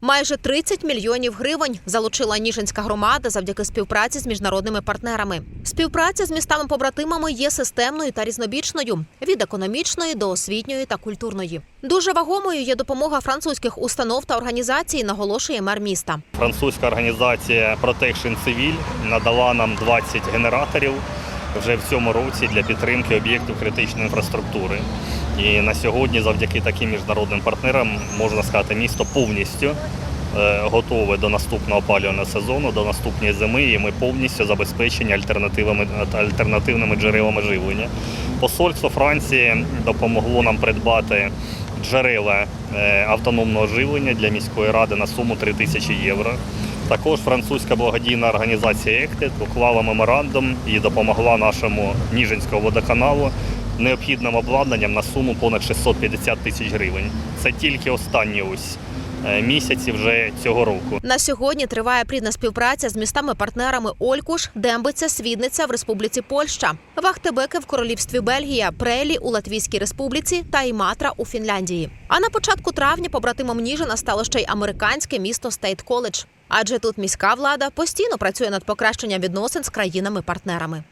Майже 30 мільйонів гривень залучила Ніжинська громада завдяки співпраці з міжнародними партнерами. Співпраця з містами-побратимами є системною та різнобічною від економічної до освітньої та культурної. Дуже вагомою є допомога французьких установ та організацій, наголошує мер міста. Французька організація Protection Civil надала нам 20 генераторів вже в цьому році для підтримки об'єктів критичної інфраструктури. І на сьогодні, завдяки таким міжнародним партнерам, можна сказати, місто повністю е, готове до наступного опалювального сезону, до наступної зими, і ми повністю забезпечені альтернативами альтернативними джерелами живлення. Посольство Франції допомогло нам придбати джерела е, автономного живлення для міської ради на суму 3 тисячі євро. Також французька благодійна організація «Ектит» уклала меморандум і допомогла нашому Ніжинському водоканалу необхідним обладнанням на суму понад 650 тисяч гривень. Це тільки останні ось е, місяці вже цього року. На сьогодні триває плідна співпраця з містами-партнерами Олькуш, Дембиця, Свідниця в Республіці Польща, Вахтебеке в Королівстві Бельгія, Прелі у Латвійській Республіці та Іматра у Фінляндії. А на початку травня побратимом Ніжина стало ще й американське місто Стейт Коледж. Адже тут міська влада постійно працює над покращенням відносин з країнами-партнерами.